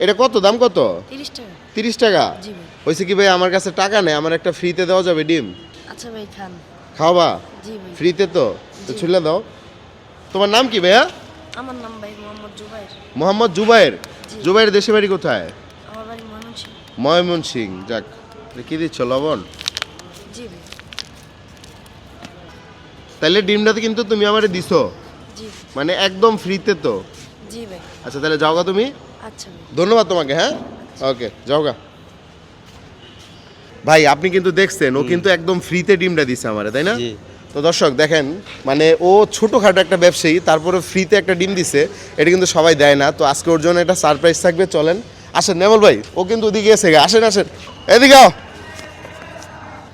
এটা কত? দাম কত? তিরিশ টাকা। তিরিশ টাকা? হয়েছে কি ভাই আমার কাছে টাকা নেই আমার একটা ফ্রিতে দেওয়া যাবে ডিম? আচ্ছা ভাই খান। খাওয়াবা ফ্রিতে তো তো? ছুলে দাও। তোমার নাম কি ভাইয়া? আমার নাম ভাই মোহাম্মদ জুবাইর। মোহাম্মদ জুবাইর? জুবাইর দেশে বাড়ি কোথায়? আমার বাড়ি ময়মনসিং ময়মন সিং যাক কি দিচ্ছ লবণ? জি ভাই। তাহলে ডিমটাতে কিন্তু তুমি আমারে দিছো। জি। মানে একদম ফ্রিতে তো জি ভাই। আচ্ছা তাহলে যাওগা তুমি? আচ্ছা ধন্যবাদ তোমাকে হ্যাঁ? ওকে যাওগা। ভাই আপনি কিন্তু দেখছেন ও কিন্তু একদম ফ্রিতে ডিমটা দিছে আমারে তাই না? তো দর্শক দেখেন মানে ও ছোটোখাটো একটা ব্যবসায়ী তারপরে ফ্রিতে একটা ডিম দিছে এটা কিন্তু সবাই দেয় না তো আজকে ওর জন্য একটা সারপ্রাইজ থাকবে চলেন। আসেন নেমল ভাই ও কিন্তু ওদিকে এসে গে আসেন আসেন। এদিকে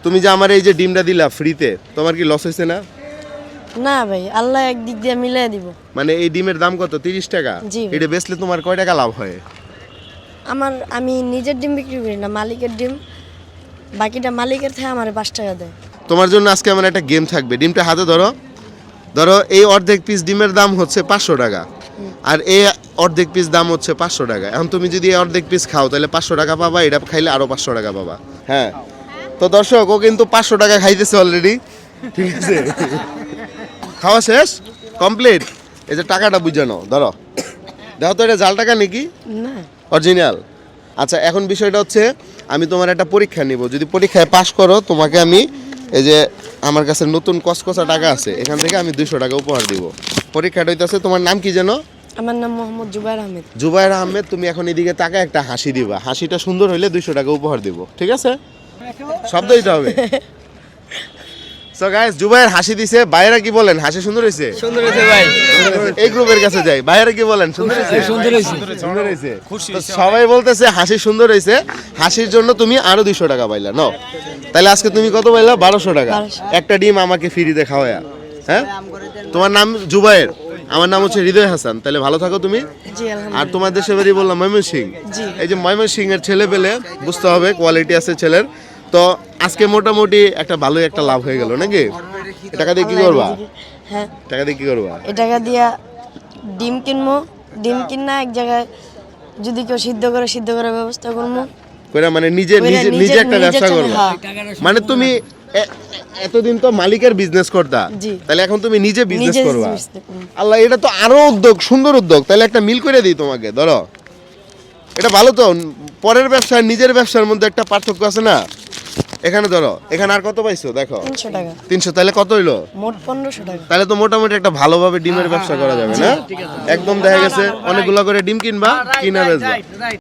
তুমি যে আমার এই যে ডিমটা দিলা ফ্রিতে তোমার কি লস হয়েছে না? না ভাই আল্লাহ একদিক দিয়ে মিলাই দিব। মানে এই ডিমের দাম কত? তিরিশ টাকা? জি। এটা বেচলে তোমার কয় টাকা লাভ হয়? আমার আমি নিজের ডিম বিক্রি করি না মালিকের ডিম। বাকিটা মালিকের থেকে আমার পাঁচ টাকা দেয়। তোমার জন্য আজকে আমার একটা গেম থাকবে। ডিমটা হাতে ধরো। ধরো এই অর্ধেক পিস ডিমের দাম হচ্ছে পাঁচশো টাকা। আর এই অর্ধেক পিস দাম হচ্ছে পাঁচশো টাকা। এখন তুমি যদি এই অর্ধেক পিস খাও তাহলে পাঁচশো টাকা পাবা এটা খাইলে আরও পাঁচশো টাকা পাবা। হ্যাঁ? তো দর্শক ও কিন্তু পাঁচশো টাকা খাইতেছে অলরেডি ঠিক আছে? খাওয়া শেষ? কমপ্লিট এই যে টাকাটা বুঝানো ধরো। দেখো তো এটা জাল টাকা নাকি? না। অরিজিনাল আচ্ছা এখন বিষয়টা হচ্ছে আমি তোমার একটা পরীক্ষা নিব। যদি পরীক্ষায় পাশ করো তোমাকে আমি এই যে আমার কাছে নতুন কসকসা টাকা আছে এখান থেকে আমি দুইশো টাকা উপহার দিব। পরীক্ষাটা হইতেছে তোমার নাম কি যেন? আমার নাম মোহাম্মদ জুবাইর আহমেদ। জুবাইর আহমেদ তুমি এখন এদিকে টাকা একটা হাসি দিবা। হাসিটা সুন্দর হইলে দুইশো টাকা উপহার দিব। ঠিক আছে? শব্দ দিতে হবে। সো গাইস জুবাইর হাসি দিছে। বাইরে কি বলেন? হাসি সুন্দর হয়েছে? সুন্দর হয়েছে ভাই। এই গ্রুপের কাছে যাই। বাইরে কি বলেন? সুন্দর হয়েছে? সুন্দর হয়েছে। সুন্দর হয়েছে। সবাই। বলতেছে হাসি সুন্দর হয়েছে। হাসির জন্য তুমি আরও দুইশো টাকা পাইলা। নো তাহলে আজকে তুমি কত পাইলা? বারোশো টাকা। একটা ডিম আমাকে ফ্রিতে খাওয়ায়া। হ্যাঁ? তোমার নাম জুবাইর। আমার নাম হচ্ছে হৃদয় হাসান। তাহলে ভালো থাকো তুমি। আর তোমার দেশে বাড়ি বললাম ময়মন সিং এই যে ময়মন সিং এর ছেলে পেলে বুঝতে হবে কোয়ালিটি আছে ছেলের। তো আজকে মোটামুটি একটা ভালোই একটা লাভ হয়ে গেল নাকি? টাকা দিয়ে কি করবা? হ্যাঁ। টাকা দিয়ে কি করবা? এ টাকা দিয়া ডিম কিনবো ডিম কিনা এক জায়গায় যদি কেউ সিদ্ধ করে সিদ্ধ করার ব্যবস্থা করব কইরা মানে নিজে নিজে নিজে- একটা ব্যবসা করবা। হ্যাঁ। মানে তুমি এতদিন তো মালিকের বিজনেস করতা। তাহলে এখন তুমি নিজে বিজনেস করবা। আল্লাহ এটা তো আরও উদ্যোগ সুন্দর উদ্যোগ। তাহলে একটা মিল করে দিই তোমাকে ধরো। এটা ভালো তো পরের ব্যবসা আর নিজের ব্যবসার মধ্যে একটা পার্থক্য আছে না? এখানে ধরো এখানে আর কত পাইছো? দেখো। তিনশো টাকা। তিনশো তাহলে কত হইল? মোট পনেরোশো টাকা। তাহলে তো মোটামুটি একটা ভালোভাবে ডিমের ব্যবসা করা যাবে না? একদম দেখা গেছে অনেকগুলো করে ডিম কিনবা কিনা বেচবা।